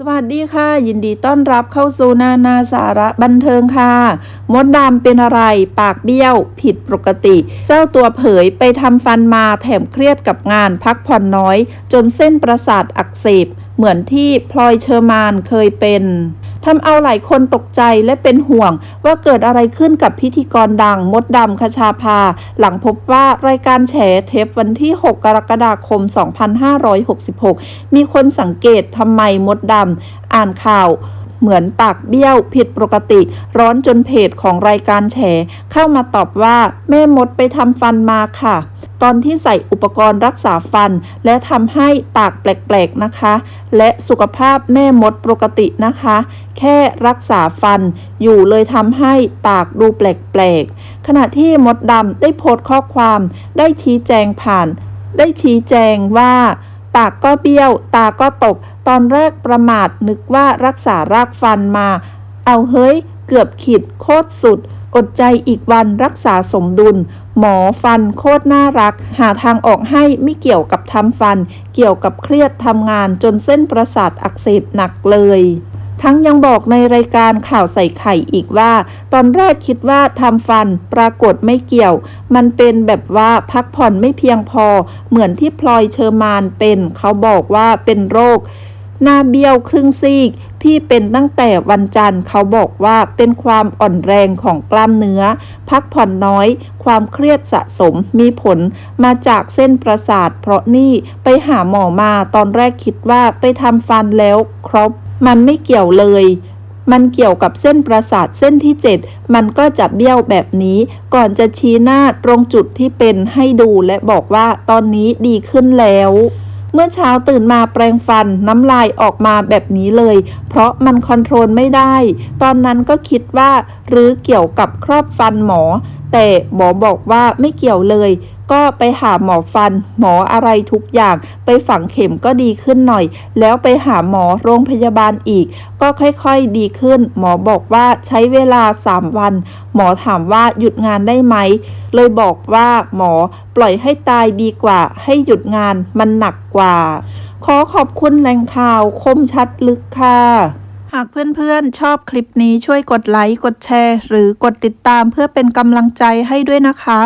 สวัสดีค่ะ ยินดีต้อนรับเข้าสู่นานาสาระบันเทิงค่ะ มดดำเป็นอะไร ปากเบี้ยว ผิดปกติ เจ้าตัวเผยไปทำฟันมาแถมเครียดกับงานพักผ่อนน้อย จนเส้นประสาทอักเสบ เหมือนที่พลอยเชอร์มานเคยเป็น ทำเอาหลายคนตกใจและเป็นห่วงว่าเกิดอะไรขึ้นกับพิธีกรดังมดดำคชาภา หลังพบว่ารายการแฉเทปวันที่ 6 กรกฎาคม 2566 มีคนสังเกตทำไมมดดำอ่านข่าวเหมือนปากเบี้ยวผิดปกติ ร้อนจนเพจของรายการแฉ เข้ามาตอบว่า แม่มดไปทำฟันมาค่ะ ตอนที่ใส่อุปกรณ์รักษาฟัน และทำให้ปากแปลกๆนะคะ และสุขภาพแม่มดปกตินะคะ แค่รักษาฟัน อยู่เลยทำให้ปากดูแปลกๆ ขณะที่มดดำได้โพสต์ข้อความได้ชี้แจงผ่าน ได้ชี้แจงว่า ปากก็เบี้ยว ตาก็ตก ตอนแรกประมาทนึกว่ารักษารากฟันมา เอาเฮ้ย เกือบขีดโคตรสุด อดใจอีกวันรักษาสมดุล หมอฟันโคตรน่ารัก หาทางออกให้ไม่เกี่ยวกับทำฟัน เกี่ยวกับเครียดทำงานจนเส้นประสาทอักเสบหนักเลยทั้งยังบอกในรายการข่าวใส่ไข่อีกว่า ตอนแรกคิดว่าทำฟันปรากฏไม่เกี่ยว มันเป็นแบบว่าพักผ่อนไม่เพียงพอ เหมือนที่พลอยเชอร์มานเป็น เขาบอกว่าเป็นโรค หน้าเบี้ยวครึ่งซีก พี่เป็นตั้งแต่วันจันทร์เขาบอกว่าเป็นความอ่อนแรงของกล้ามเนื้อ พักผ่อนน้อย ความเครียดสะสมมีผลมาจากเส้นประสาท เพราะนี่ไปหาหมอมาตอนแรกคิดว่าไปทำฟันแล้วครบ มันไม่เกี่ยวเลยมันเกี่ยวกับเส้นประสาทเส้นที่ 7 มันก็จะเบี้ยวแบบนี้ ก่อนจะชี้หน้าตรงจุดที่เป็นให้ดูและบอกว่าตอนนี้ดีขึ้นแล้ว เมื่อเช้าตื่นมาแปรงฟันน้ำลายออกมาแบบนี้เลย เพราะมันคอนโทรลไม่ได้ ตอนนั้นก็คิดว่าหรือเกี่ยวกับครอบฟันหมอ แต่หมอบอกว่าไม่เกี่ยวเลย ก็ไปหาหมอฟัน หมออะไรทุกอย่าง ไปฝังเข็มก็ดีขึ้นหน่อย แล้วไปหาหมอโรงพยาบาลอีก ก็ค่อยๆดีขึ้น หมอบอกว่าใช้เวลา 3 วัน หมอถามว่าหยุดงานได้ไหม เลยบอกว่าหมอปล่อยให้ตายดีกว่า ให้หยุดงานมันหนักกว่า ขอขอบคุณแหล่งข่าวคมชัดลึกค่ะหากเพื่อนๆ ชอบคลิปนี้ช่วยกดไลค์ กดแชร์ หรือกดติดตามเพื่อเป็นกำลังใจให้ด้วยนะคะ